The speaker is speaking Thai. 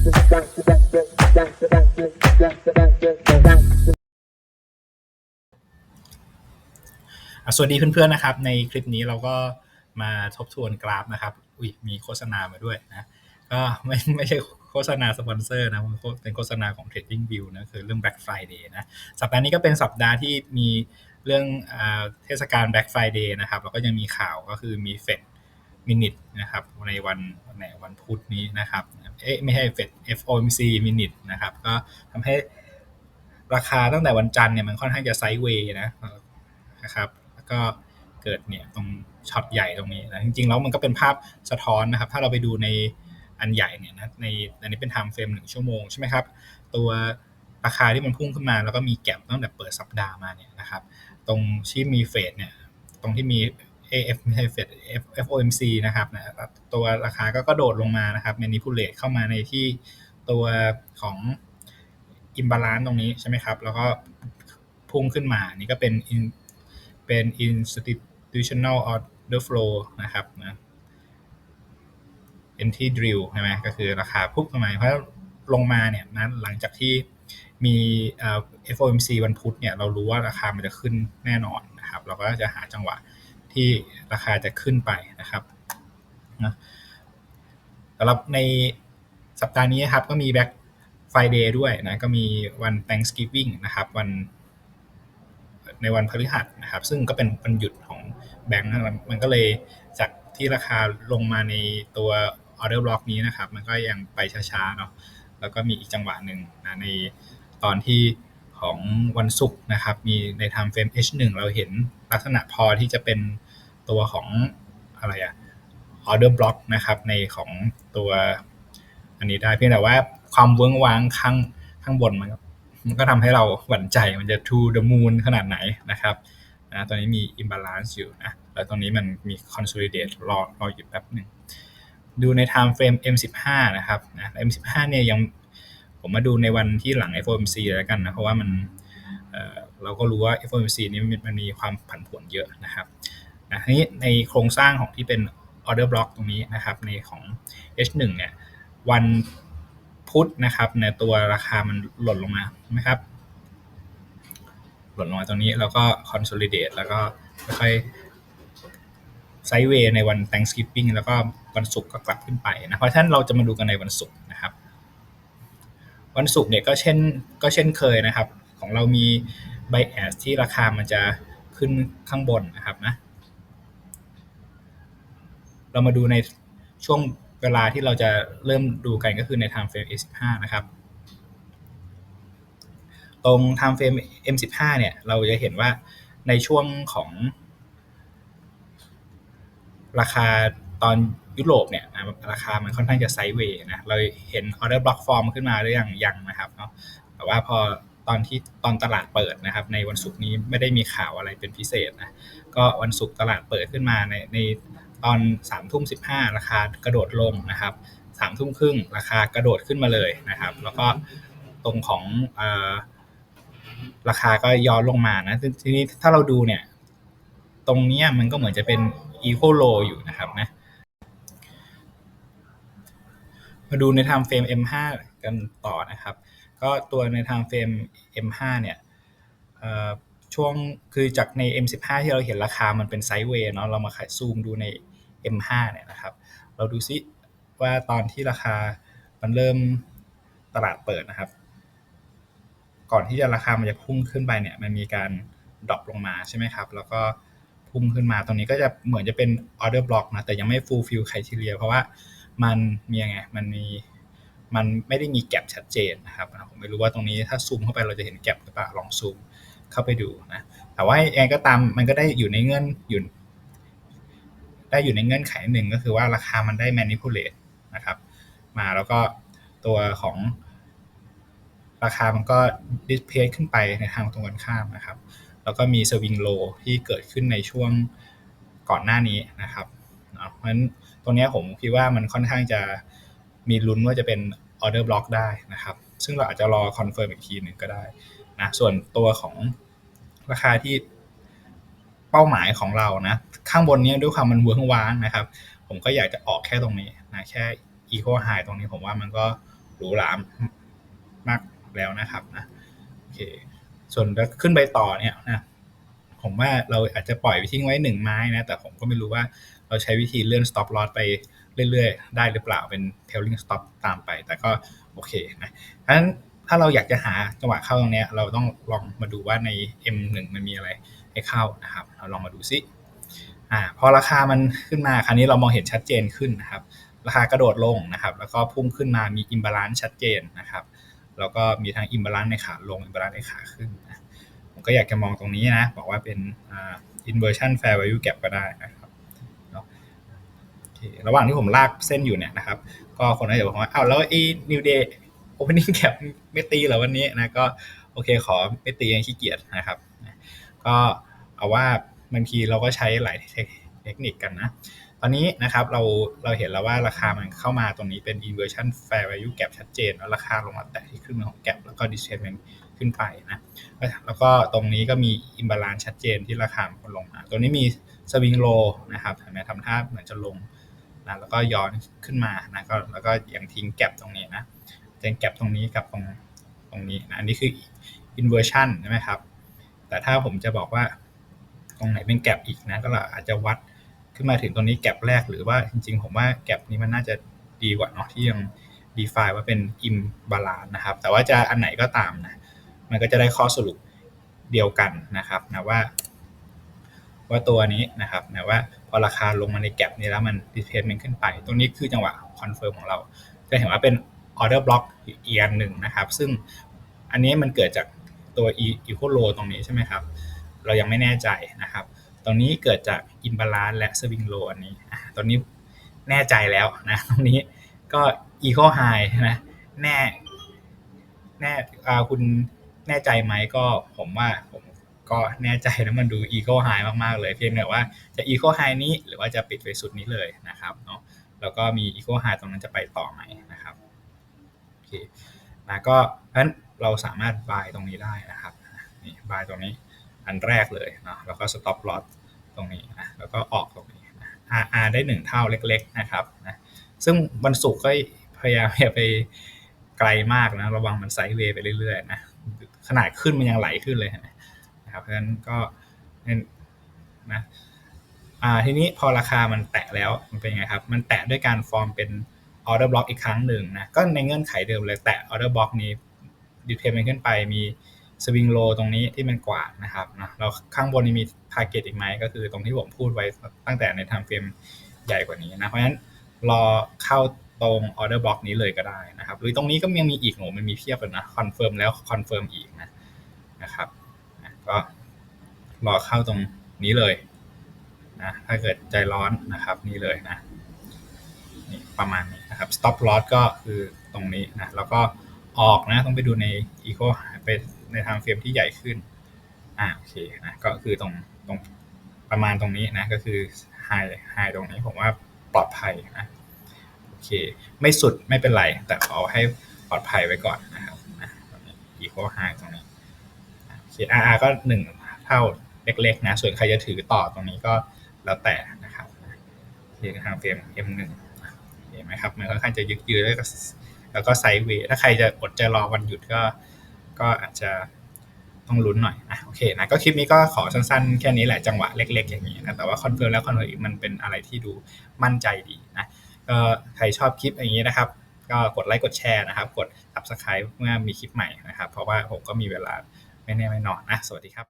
สวัสดีเพื่อนๆนะครับ ในคลิปนี้เราก็มาทบทวนกราฟนะครับ อุ้ยมีโฆษณามาด้วยนะ ก็ไม่ไม่ใช่โฆษณาสปอนเซอร์นะมันเป็นโฆษณาของ Trading View นะคือเรื่อง Black Friday นะ สัปดาห์นี้ก็เป็นสัปดาห์ที่มีเรื่องเทศกาล Black Friday นะครับแล้วก็ยังมีข่าวก็คือมีเฟดมินิทนะครับในวันวันไหนวันพุธนี้นะครับ เอ๊ะไม่ใช่เฟด FOMC มินิทนะครับ ก็ทำให้ราคาตั้งแต่วันจันทร์เนี่ยมันค่อนข้างจะไซด์เวย์นะนะครับ แล้วก็เกิดเนี่ยตรงช็อตใหญ่ตรงนี้นะจริงๆแล้วมันก็เป็นภาพสะท้อนนะครับ ถ้าเราไปดูในอันใหญ่เนี่ยนะในอันนี้เป็นไทม์เฟรมหนึ่งชั่วโมงใช่ไหมครับ ตัวราคาที่มันพุ่งขึ้นมา แล้วก็มีแก็บตั้งแต่เปิดสัปดาห์มาเนี่ยนะครับ ตรงที่มีเฟดเนี่ยตรงที่มี AF ไม่ใช่เฟด FOMC นะครับนะตัวราคาก็กระโดดลงมานะครับ manipulate เข้ามาในที่ตัวของ imbalance ตรงนี้ใช่ไหมครับ แล้วก็พุ่งขึ้นมา นี่ก็เป็น in- เป็น institutional order flow นะครับนะ entry drill ใช่ไหมก็คือราคาพุ่งขึ้นมาเพราะลงมาเนี่ยนะหลังจากที่มีเอ่อ FOMC วันพุธเนี่ยเรารู้ว่าราคามันจะขึ้นแน่นอนนะครับ เราก็จะหาจังหวะ ที่ราคาจะขึ้นไปนะครับนะสำหรับในสัปดาห์นี้นครับก็มี Black Friday ด้วยนะก็มีวัน Thanksgiving นะครับวันในวันพฤหัสนะครับ ซึ่งก็เป็นวันหยุดของแบงก์นะครับมันก็เลยจากที่ราคาลงมาในตัว order block นี้นะครับ มันก็ยังไปช้าๆเนาะแล้วก็มีอีกจังหวะหนึ่งนะในตอนที่ของวันศุกร์นะครับ มีใน time frame H1 เราเห็นลักษณะพอที่จะเป็น ตัวของอะไรอะ order block นะครับในของตัวอันนี้ได้เพียงแต่ว่าความเวิ้งว้างข้างข้างบนมันก็มันก็ทำให้เราหวั่นใจมันจะ to the moon ขนาดไหนนะครับนะตอนนี้มี imbalance อยู่นะแล้วตรงนี้มันมี consolidate รอรออยู่แป๊บหนึ่งดูใน time frame M15 นะครับนะ M15 เนี่ยยังผมมาดูในวันที่หลัง FOMC แล้วกันนะ เพราะว่ามันเออเราก็รู้ว่า FOMC นี้มันมีความผันผวนเยอะนะครับ นะทีนี้ในโครงสร้างของที่เป็น order block ตรงนี้นะครับ ในของ H1 เนี่ยวันพุธนะครับในตัวราคามันหล่นลงมานะครับ หล่นลงมาตรงนี้แล้วก็ consolidate แล้วก็ค่อยไซด์เวย์ในวัน Thanksgiving แล้วก็วันศุกร์ก็กลับขึ้นไปนะ เพราะฉะนั้นเราจะมาดูกันในวันศุกร์นะครับ วันศุกร์เนี่ยก็เช่นก็เช่นเคยนะครับ ของเรามี bias ที่ราคามันจะขึ้นข้างบนนะครับนะ เรามาดูในช่วงเวลาที่เราจะเริ่มดูกันก็คือใน time frame A15 นะครับ ตรง time frame M15 เนี่ย เราจะเห็นว่าในช่วงของราคาตอนยุโรปเนี่ยราคามันค่อนข้างจะไซด์เวย์นะ เราเห็น order block form ขึ้นมาหรือยังยังนะครับเนาะแต่ว่าพอตอนที่ตอนตลาดเปิดนะครับ ในวันศุกร์นี้ไม่ได้มีข่าวอะไรเป็นพิเศษนะ ก็วันศุกร์ตลาดเปิดขึ้นมาในใน ตอนสามทุ่มสิบห้าราคากระโดดลงนะครับสามทุ่มครึ่งราคากระโดดขึ้นมาเลยนะครับ แล้วก็ตรงของออราคาก็ย้อนลงมานะทีนี้ถ้าเราดูเนี่ย ตรงนี้มันก็เหมือนจะเป็น equal low อยู่นะครับนะมาดูใน time frame M5 กันต่อนะครับ ก็ตัวใน time frame M5 เนี่ย ช่วงคือจากใน M15 ที่เราเห็นราคามันเป็นไซด์เวย์เนาะเรามาซูมดูใน M5 เนี่ยนะครับ เราดูซิว่าตอนที่ราคามันเริ่มตลาดเปิดนะครับ ก่อนที่จะราคามันจะพุ่งขึ้นไปเนี่ย มันมีการดรอปลงมาใช่ไหมครับ แล้วก็พุ่งขึ้นมาตรงนี้ก็จะเหมือนจะเป็น order block นะแต่ยังไม่ fulfill criteria เพราะว่ามันมีไงมันมีมันไม่ได้มีแกลบชัดเจนนะครับผมไม่รู้ว่าตรงนี้ถ้าซูมเข้าไปเราจะเห็นแกลบหรือเปล่าลองซูม เข้าไปดูนะแต่ว่ายังไงก็ตามมันก็ได้อยู่ในเงื่อนอยู่ได้อยู่ในเงื่อนไขหนึ่งก็คือว่าราคามันได้ manipulate นะครับ มาแล้วก็ตัวของราคามันก็ display ขึ้นไปในทางตรงกันข้ามนะครับ แล้วก็มี swing low ที่เกิดขึ้นในช่วงก่อนหน้านี้นะครับเพราะฉะนั้นตรงนี้ผมคิดว่ามันค่อนข้างจะมีลุ้นว่าจะเป็น order block ได้นะครับ ซึ่งเราอาจจะรอ confirm อีกทีหนึ่งก็ได้ นะส่วนตัวของราคาที่เป้าหมายของเรานะ ข้างบนนี้ด้วยความมันเวิร์กว้างนะครับ ผมก็อยากจะออกแค่ตรงนี้นะแค่ equal high ตรงนี้ผมว่ามันก็หรูหรามากแล้วนะครับนะโอเคส่วนขึ้นไปต่อเนี่ยนะผมว่าเราอาจจะปล่อยไปทิ้งไว้หนึ่งไม้นะ แต่ผมก็ไม่รู้ว่าเราใช้วิธีเลื่อน stop loss ไปเรื่อยๆ ได้หรือเปล่าเป็น trailing stop ตามไป แต่ก็โอเคนะเพราะฉะนั้น ถ้าเราอยากจะหาจังหวะเข้าตรงนี้เราต้องลองมาดูว่าใน M1 มันมีอะไรให้เข้านะครับ เราลองมาดูซิอ่าพอราคามันขึ้นมาคราวนี้เรามองเห็นชัดเจนขึ้นนะครับ ราคากระโดดลงนะครับ แล้วก็พุ่งขึ้นมามีอิมบาลานซ์ชัดเจนนะครับแล้วก็มีทั้งอิมบาลานซ์ในขาลงอิมบาลานซ์ในขาขึ้นนะผมก็อยากจะมองตรงนี้นะ บอกว่าเป็นอ่า inversion fair value gap ก็ได้นะครับระหว่างที่ผมลากเส้นอยู่เนี่ยนะครับ ก็คนก็จะบอกว่าอ้าวแล้วไอ้ new day opening gap ไม่ตีเหรอวันนี้นะก็โอเคขอไม่ตียังขี้เกียจนะครับ ก็เอาว่าบางทีเราก็ใช้หลายเทคนิคกันนะ ตอนนี้นะครับเราเราเห็นแล้วว่าราคามันเข้ามาตรงนี้เป็น inversion fair value gap ชัดเจน แล้วราคาลงมาแตะที่ครึ่งของ gap แล้วก็ displacement ขึ้นไปนะแล้วก็ตรงนี้ก็มี imbalance ชัดเจนที่ราคามันลงมาตรงนี้มี swing low นะครับเห็นไหมทำท่าเหมือนจะลงนะแล้วก็ย้อนขึ้นมานะก็แล้วก็ยังทิ้งแกลบตรงนี้นะ เจนแกลบตรงนี้กับตรงตรงนี้นะอันนี้คือ inversion ใช่ไหมครับ แต่ถ้าผมจะบอกว่าตรงไหนเป็นแกลบอีกนะ ก็เราอาจจะวัดขึ้นมาถึงตรงนี้แกลบแรกหรือว่าจริง ๆ ผมว่าแกลบนี้มันน่าจะดีกว่าเนาะที่ยัง define ว่าเป็น imbalance นะครับ แต่ว่าจะอันไหนก็ตามนะ มันก็จะได้ข้อสรุปเดียวกันนะครับนะว่า ว่าตัวนี้นะครับนะว่าพอราคาลงมาในแกลบนี้แล้วมัน displacement ขึ้นไป ตรงนี้คือจังหวะคอนเฟิร์มของเรา จะเห็นว่าเป็น order block อีกอันหนึ่งนะครับ ซึ่งอันนี้มันเกิดจากตัว equal low ตรงนี้ใช่ไหมครับ เรายังไม่แน่ใจนะครับ ตรงนี้เกิดจาก imbalance และ swing low อันนี้ตรงนี้แน่ใจแล้วนะตรงนี้ก็ equal high นะแน่แน่คุณแน่ใจไหมก็ผมว่าผมก็แน่ใจแล้วมันดู equal high มาก ๆ เลยเพียงแต่ว่าจะ equal high นี้หรือว่าจะปิดไปสุดนี้เลยนะครับเนาะแล้วก็มี equal high ตรงนั้นจะไปต่อไหมนะครับ เคนะก็เพราะนั้นเราสามารถ buy ตรงนี้ได้นะครับนี่ buy ตรงนี้อันแรกเลยเนาะแล้วก็ stop loss ตรงนี้นะแล้วก็ออกตรงนี้นะ RR ได้ 1 เท่าเล็กๆนะครับนะซึ่งวันศุกร์ก็พยายามอย่าไปไกลมากนะระวังมันไซด์เวย์ไปเรื่อยๆนะขนาดขึ้นมันยังไหลขึ้นเลยนะครับเพราะฉะนั้นก็นะอ่าทีนี้พอราคามันแตะแล้วมันเป็นไงครับ มันแตะด้วยการฟอร์มเป็น ออเดอร์บล็อกอีกครั้งหนึ่งนะก็ในเงื่อนไขเดิมเลยแตะออเดอร์บล็อกนี้ดิเพย์มันขึ้นไปมีสวิงโลตรงนี้ที่มันกวาดนะครับนะเราข้างบนนี้มีทาร์เก็ตอีกไหมก็คือตรงที่ผมพูดไว้ตั้งแต่ในไทม์เฟรมใหญ่กว่านี้นะเพราะฉะนั้นรอเข้าตรงออเดอร์บล็อกนี้เลยก็ได้นะครับ หรือตรงนี้ก็ยังมีอีกโหมันมีเพียบเลยนะคอนเฟิร์มแล้วคอนเฟิร์มอีกนะนะครับก็รอเข้าตรงนี้เลยนะถ้าเกิดใจร้อนนะครับนี่เลยนะนี่ประมาณนี้ นะครับ stop loss ก็คือตรงนี้นะแล้วก็ออกนะต้องไปดูใน eco ไปในทางเฟรมที่ใหญ่ขึ้นอ่าโอเคนะก็คือตรงตรงประมาณตรงนี้นะก็คือ high high ตรงนี้ผมว่าปลอดภัยนะโอเค ไม่สุดไม่เป็นไร แต่ขอให้ปลอดภัยไว้ก่อนนะครับนะตรงนี้ eco high ตรงนี้โอเค RR ก็หนึ่งเท่าเล็กๆนะส่วนใครจะถือต่อตรงนี้ก็แล้วแต่นะครับเรียงทางเฟรม M1 เห็นไหมครับมันค่อนข้างจะยึกยือแล้วก็แล้วก็ไซด์เวย์ถ้าใครจะอดใจรอวันหยุดก็ ก็อาจจะต้องลุ้นหน่อยอะโอเคนะก็คลิปนี้ก็ขอสั้นๆ แค่นี้แหละจังหวะเล็กๆ อย่างนี้นะแต่ว่าคอนเฟิร์มแล้วคอนเฟิร์มอีกมันเป็นอะไรที่ดูมั่นใจดีนะก็ใครชอบคลิปอย่างนี้นะครับ ก็กดไลค์กดแชร์นะครับ กด subscribe เมื่อมีคลิปใหม่นะครับ เพราะว่าผมก็มีเวลาไม่แน่ไม่นอนนะ สวัสดีครับ